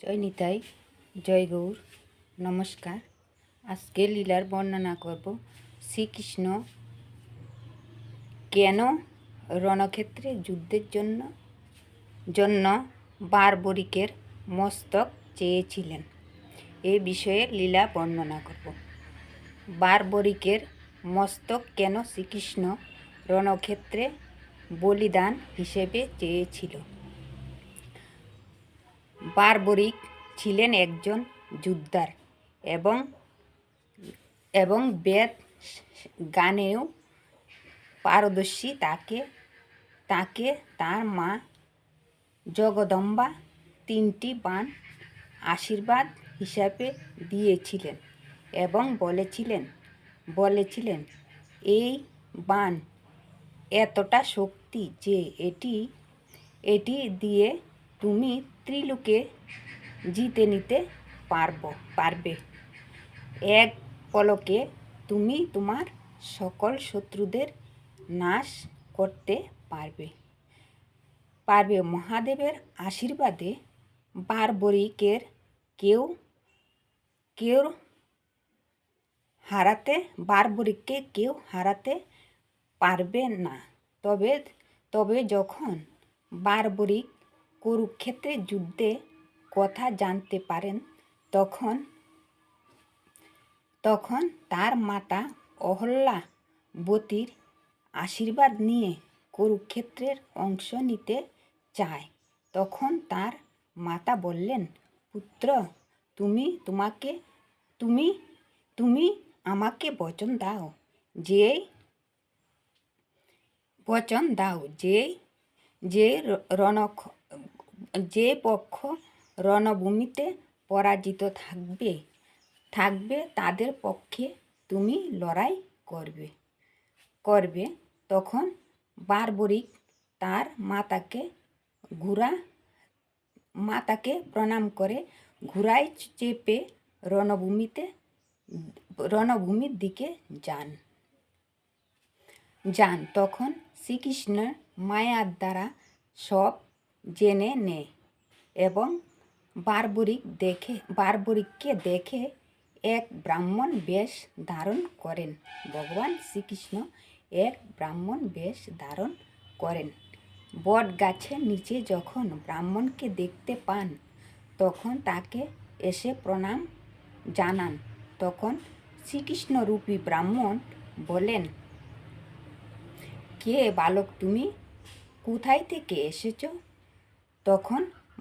জয় নিতাই জয় গৌর, নমস্কার। আজকে লীলার বর্ণনা করব। শ্রীকৃষ্ণ কেন রণক্ষেত্রে যুদ্ধের জন্য জন্য বারবরিকের মস্তক চেয়েছিলেন? এ বিষয়ে লীলা বর্ণনা করব। বারবরিকের মস্তক কেন শ্রীকৃষ্ণ রণক্ষেত্রে বলিদান হিসেবে চেয়েছিল? বারবরিক ছিলেন একজন যোদ্ধার এবং এবং বেদ গানেও পারদর্শী। তাকে তাকে তার মা জগদম্বা তিনটি বান আশীর্বাদ হিসাবে দিয়েছিলেন এবং বলেছিলেন বলেছিলেন, এই বান এতটা শক্তি যে এটি এটি দিয়ে তুমি ত্রিলোকে জিতে নিতে পারব, পারবে। এক পলকে তুমি তোমার সকল শত্রুদের নাশ করতে পারবে। পারবে মহাদেবের আশীর্বাদে বারবরিকের কেউ কেউ হারাতে বারবরিককে কেউ হারাতে পারবে না। তবে তবে যখন বারবরিক কুরুক্ষেত্রে যুদ্ধে কথা জানতে পারেন, তখন তখন তার মাতা অহল্যাবতীর আশীর্বাদ নিয়ে কুরুক্ষেত্রের অংশ নিতে চায়। তখন তার মাতা বললেন, পুত্র, তুমি তোমাকে, তুমি তুমি আমাকে বচন দাও যে বচন দাও যে যে রণক্ষ যে পক্ষ রণভূমিতে পরাজিত থাকবে থাকবে তাদের পক্ষে তুমি লড়াই করবে। করবে তখন বারবরিক তার মাতাকে ঘোড়া মাতাকে প্রণাম করে ঘোড়ায় চেপে রণভূমিতে, রণভূমির দিকে যান। যান। তখন শ্রীকৃষ্ণের মায়ার দ্বারা সব জেনে নেয় এবং বারবরিক দেখে, বারবরিককে দেখে এক ব্রাহ্মণ বেশ ধারণ করেন। ভগবান শ্রীকৃষ্ণ এক ব্রাহ্মণ বেশ ধারণ করেন। বট গাছের নিচে যখন ব্রাহ্মণকে দেখতে পান, তখন তাকে এসে প্রণাম জানান। তখন শ্রীকৃষ্ণরূপী ব্রাহ্মণ বলেন, কে বালক তুমি? কোথায় থেকে এসেছ? তখন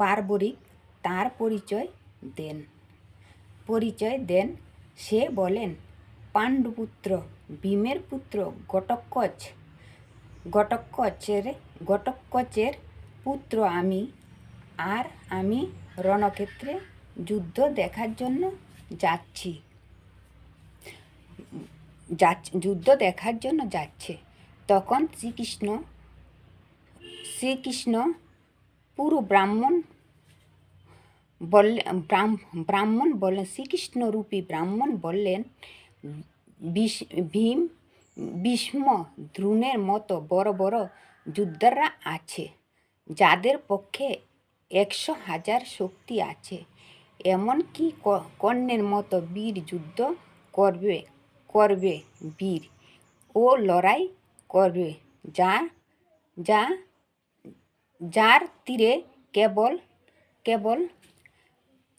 বারবরিক তার পরিচয় দেন। পরিচয় দেন, সে বলেন, পাণ্ডুপুত্র, ভীমের পুত্র ঘটকচ ঘটকচের ঘটকচের পুত্র আমি। আর আমি রণক্ষেত্রে যুদ্ধ দেখার জন্য যাচ্ছ। যুদ্ধ দেখার জন্য যাচ্ছে। তখন শ্রীকৃষ্ণ শ্রীকৃষ্ণ পুরো ব্রাহ্মণ বললে ব্রাহ্মণ বললেন শ্রীকৃষ্ণরূপী ব্রাহ্মণ বললেন ভীম ভীষ্ম দ্রোণের মতো বড় বড় যোদ্ধারা আছে যাদের পক্ষে একশো হাজার শক্তি আছে এমনকি কর্ণের মতো বীর যুদ্ধ করবে করবে বীর ও লড়াই করবে যা যা যার তীরে কেবল কেবল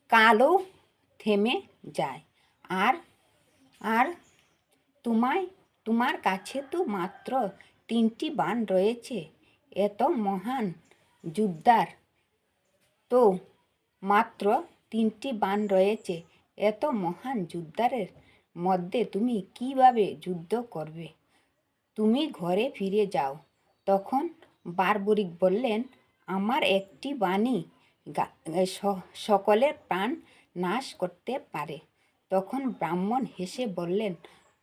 কালো থেমে যায়। আর আর তোমায়, তোমার কাছে তো মাত্র তিনটি বান রয়েছে। এত মহান যোদ্ধার। তো মাত্র তিনটি বান রয়েছে। এত মহান যোদ্ধারের মধ্যে তুমি কীভাবে যুদ্ধ করবে? তুমি ঘরে ফিরে যাও। তখন বারবরিক বললেন, আমার একটি বাণী সকলের প্রাণ নাশ করতে পারে। তখন ব্রাহ্মণ হেসে বললেন,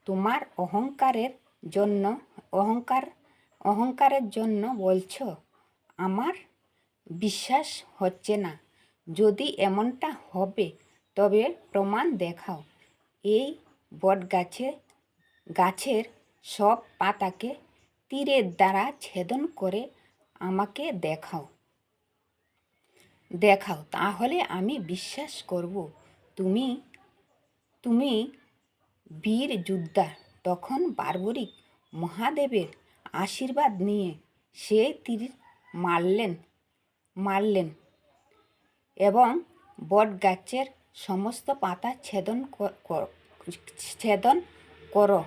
তোমার অহংকারের জন্য, অহংকার, অহংকারের জন্য বলছ, আমার বিশ্বাস হচ্ছে না। যদি এমনটা হবে, তবে প্রমাণ দেখাও। এই বট গাছে গাছের সব পাতাকে তীরের দ্বারা ছেদন করে আমাকে দেখাও। দেখাও, তাহলে আমি বিশ্বাস করব, তুমি তুমি বীর যোদ্ধা, তখন বার্বরিক মহাদেবের আশীর্বাদ নিয়ে সে তীর মারলেন মারলেন এবং বটগাছের সমস্ত পাতা ছেদন ছেদন করো।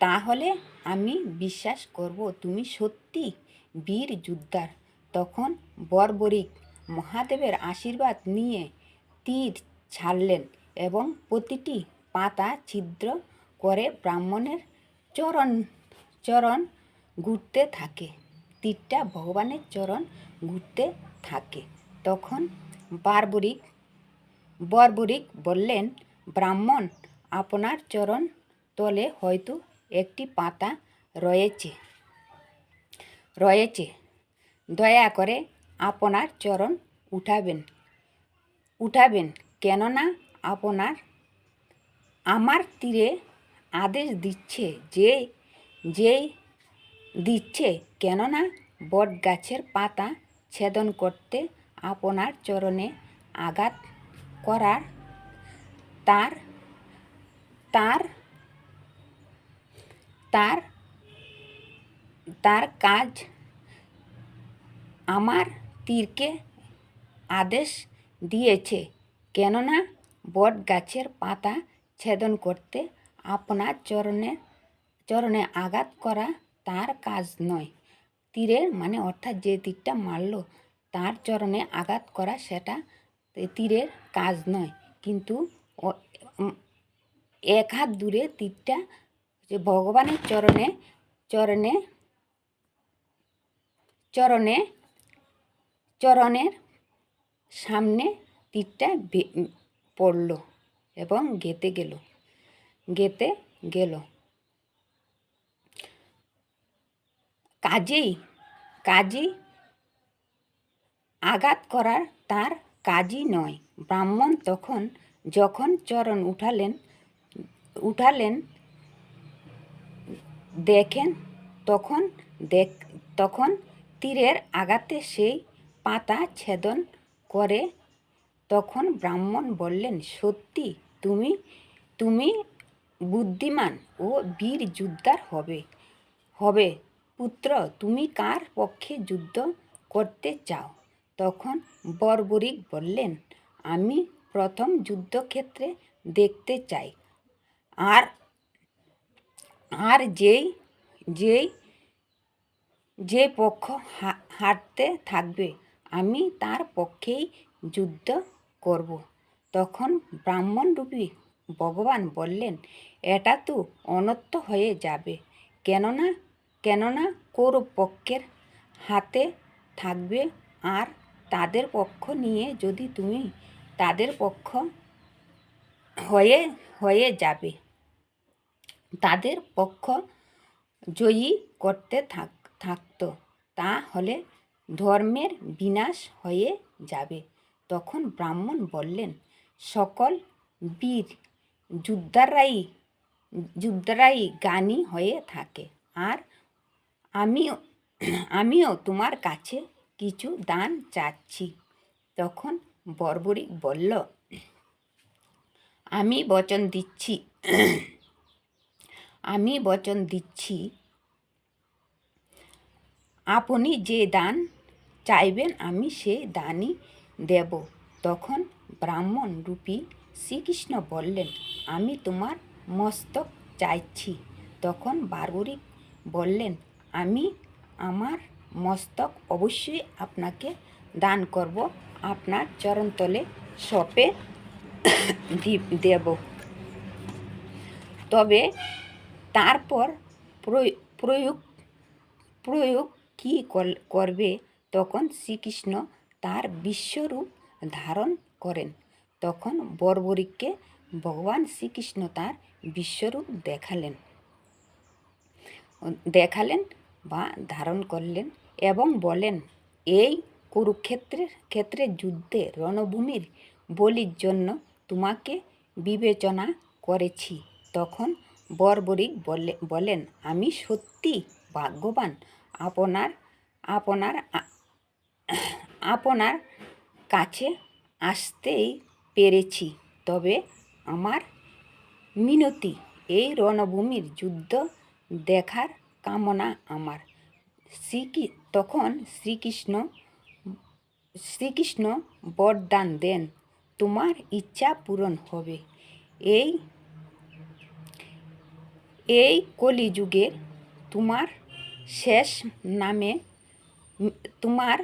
তাহলে আমি বিশ্বাস করব তুমি সত্যি বীর যোদ্ধার। তখন বর্বরিক মহাদেবের আশীর্বাদ নিয়ে তীর ছাড়লেন এবং প্রতিটি পাতা ছিদ্র করে ব্রাহ্মণের চরণ চরণ ঘুরতে থাকে। তীরটা ভগবানের চরণ ঘুরতে থাকে। তখন বারবরিক, বর্বরিক বললেন, ব্রাহ্মণ, আপনার চরণ তলে হয়তো একটি পাতা রয়েছে। রয়েছে। দয়া করে আপনার চরণ উঠাবেন। উঠাবেন কেননা আপনার, আমার তীরে আদেশ দিচ্ছে যে যেই দিচ্ছে কেননা বট গাছের পাতা ছেদন করতে আপনার চরণে আঘাত করার, তার তার তার তার কাজ আমার তীরকে আদেশ দিয়েছে। কেননা বট গাছের পাতা ছেদন করতে আপনার চরণে চরণে আঘাত করা তার কাজ নয়। তীরের মানে অর্থাৎ যে তীরটা মারল, তার চরণে আঘাত করা সেটা তীরের কাজ নয়। কিন্তু এক হাত দূরে তীরটা যে ভগবানের চরণে চরণে চরণে, চরণের সামনে তীরটা পড়ল এবং গেতে গেল গেতে গেল। কাজেই কাজেই আঘাত করার তার কাজই নয়। ব্রাহ্মণ তখন যখন চরণ উঠালেন উঠালেন দেখেন, তখন দেখ, তখন তীরের আঘাতে সেই পাতা ছেদন করে। তখন ব্রাহ্মণ বললেন, সত্যি, তুমি তুমি বুদ্ধিমান ও বীর যোদ্ধার হবে হবে। পুত্র, তুমি কার পক্ষে যুদ্ধ করতে চাও? তখন বর্বরিক বললেন, আমি প্রথম যুদ্ধক্ষেত্রে দেখতে চাই। আর আর যেই যেই যে পক্ষ হা- হারতে থাকবে, আমি তার পক্ষেই যুদ্ধ করব। তখন ব্রাহ্মণরূপী ভগবান বললেন, এটা তো অনর্থ হয়ে যাবে। কেননা কেননা কোর পক্ষের হাতে থাকবে আর তাদের পক্ষ নিয়ে যদি তুমি তাদের পক্ষ হয়ে হয়ে যাবে তাদের পক্ষ জয়ী করতে থাক, থাকতো। তা হলে ধর্মের বিনাশ হয়ে যাবে। তখন ব্রাহ্মণ বললেন, সকল বীর যুদ্ধারাই যুদ্ধারাই জ্ঞানী হয়ে থাকে। আর আমিও আমিও তোমার কাছে কিছু দান চাচ্ছি। তখন বর্বরিক বলল, আমি বচন দিচ্ছি। আমি বচন দিচ্ছি। আপনি যে দান চাইবেন, আমি সে দানই দেব। তখন ব্রাহ্মণ রূপী শ্রীকৃষ্ণ বললেন, আমি তোমার মস্তক চাইছি। তখন বারবরিক বললেন, আমি আমার মস্তক অবশ্যই আপনাকে দান করব। আপনার চরণতলে সপে দেব। তবে তারপর প্রয়- প্রয়োগ প্রয়োগ কী করবে? তখন শ্রীকৃষ্ণ তার বিশ্বরূপ ধারণ করেন। তখন বর্বরিককে ভগবান শ্রীকৃষ্ণ তার বিশ্বরূপ দেখালেন। দেখালেন বা ধারণ করলেন এবং বলেন, এই কুরুক্ষেত্রের, ক্ষেত্রে যুদ্ধে রণভূমির বলির জন্য তোমাকে বিবেচনা করেছি। তখন বর্বরিক বলে, বলেন, আমি সত্যি ভাগ্যবান। আপনার আপনার আপনার কাছে আসতেই পেরেছি। তবে আমার মিনতি, এই রণভূমির যুদ্ধ দেখার কামনা আমার। শ্রী তখন শ্রীকৃষ্ণ শ্রীকৃষ্ণ বরদান দেন, তোমার ইচ্ছা পূরণ হবে। এই এই কলিযুগে তোমার শেষ নামে, তোমার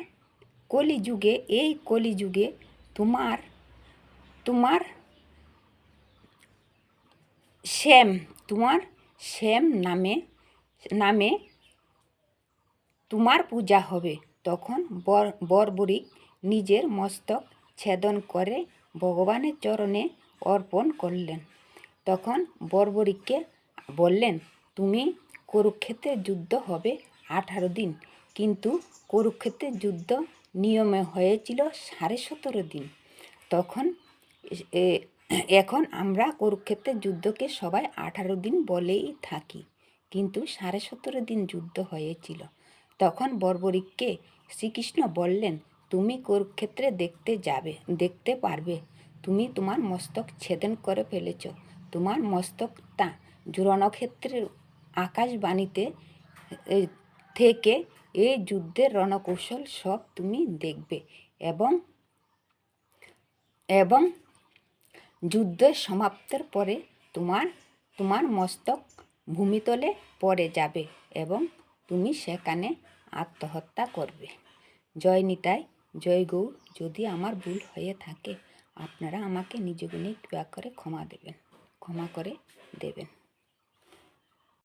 কলিযুগে, এই কলিযুগে তোমার তোমার শ্যাম তোমার শ্যাম নামে নামে তোমার পূজা হবে। তখন বর, বর্বরিক নিজের মস্তক ছেদন করে ভগবানের চরণে অর্পণ করলেন। তখন বর্বরিককে বললেন, তুমি কুরুক্ষেত্রের যুদ্ধ হবে আঠারো দিন। কিন্তু কুরুক্ষেত্রের যুদ্ধ নিয়মে হয়েছিল সাড়ে সতেরো দিন। তখন এখন আমরা কুরুক্ষেত্রের যুদ্ধকে সবাই আঠারো দিন বলেই থাকি। কিন্তু সাড়ে সতেরো দিন যুদ্ধ হয়েছিল। তখন বর্বরিককে শ্রীকৃষ্ণ বললেন, তুমি কুরুক্ষেত্রে দেখতে যাবে, দেখতে পারবে। তুমি তোমার মস্তক ছেদন করে ফেলেছ। তোমার মস্তকটা রণক্ষেত্রের আকাশবাণীতে থেকে এই যুদ্ধের রণকৌশল সব তুমি দেখবে এবং এবং যুদ্ধের সমাপ্তির পরে তোমার তোমার মস্তক ভূমিতলে পড়ে যাবে এবং তুমি সেখানে আত্মহত্যা করবে। জয় নিতাই, জয় গৌর, যদি আমার ভুল হয়ে থাকে, আপনারা আমাকে নিজ গুণে কৃপা করে ক্ষমা দেবেন, ক্ষমা করে দেবেন।